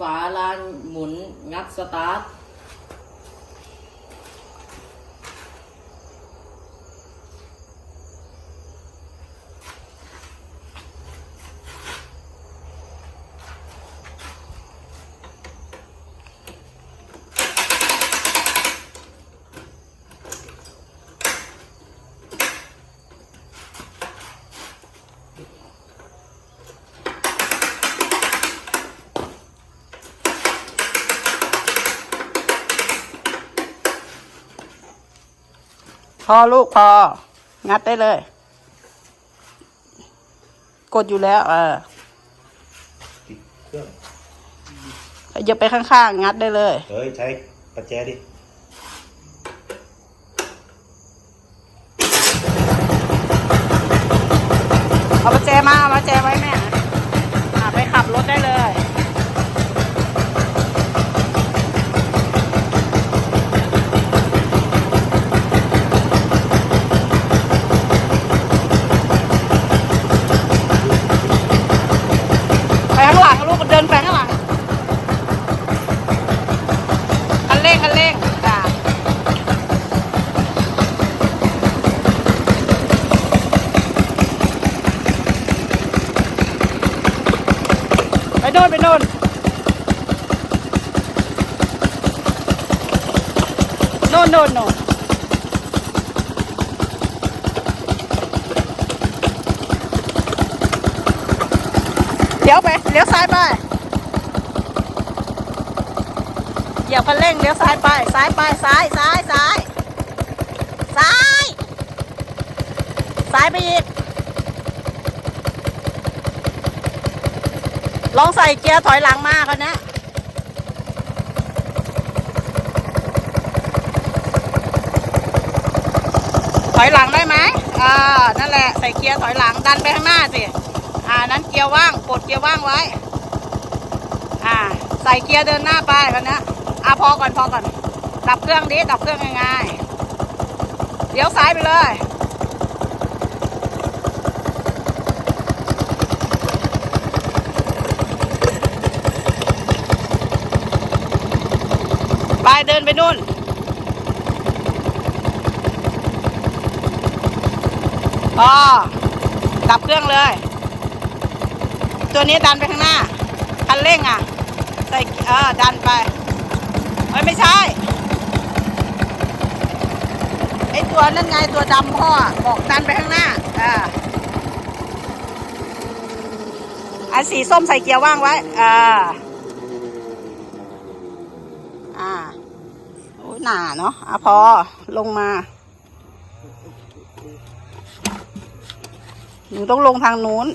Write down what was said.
ฝาลานหมุนงัดสตาร์ท อลูกพอ งัดได้เลย กดอยู่แล้ว เออติดเครื่องอย่าไปข้างๆ งัดได้เลย เฮ้ย ใช้ประแจดิ เร่งคันเร่งจ้าไปโน่นไปโน่นโน่นโน่นโน่นเลี้ยวไปเลี้ยวซ้ายไป เหยียบคันเร่งเลี้ยวซ้ายไป ซ้ายไป ซ้าย ซ้าย ซ้าย ซ้าย ซ้ายไปอีก ลองใส่เกียร์ถอยหลังมากันนะถอยหลังได้ไหมอ่า นั่นแหละ ใส่เกียร์ถอยหลัง ดันไปข้างหน้าสิ อ่า นั้นเกียร์ว่าง กดเกียร์ว่างไว้ ส่เกียร์เดินหน้าไปกันนะอ่าพอก่อนพอก่อน ดับเครื่องดิดับเครื่องง่ายๆเลี้ยวซ้ายไปเลย ไปเดินไปนู่นออดับเครื่องเลย ตัวนี้ดันไปข้างหน้า คันเร่งอะ ใส่เออดันไปเอ้ยไม่ใช่ ไอตัวนั่นไงตัวดำพ่อบอกดันไปข้างหน้าอ่าอันสีส้มใส่เกียร์ว่างไว้อ่าอ่าโอ้ยหนาเนาะอะพอลงมาหนูต้องลงทางนู้น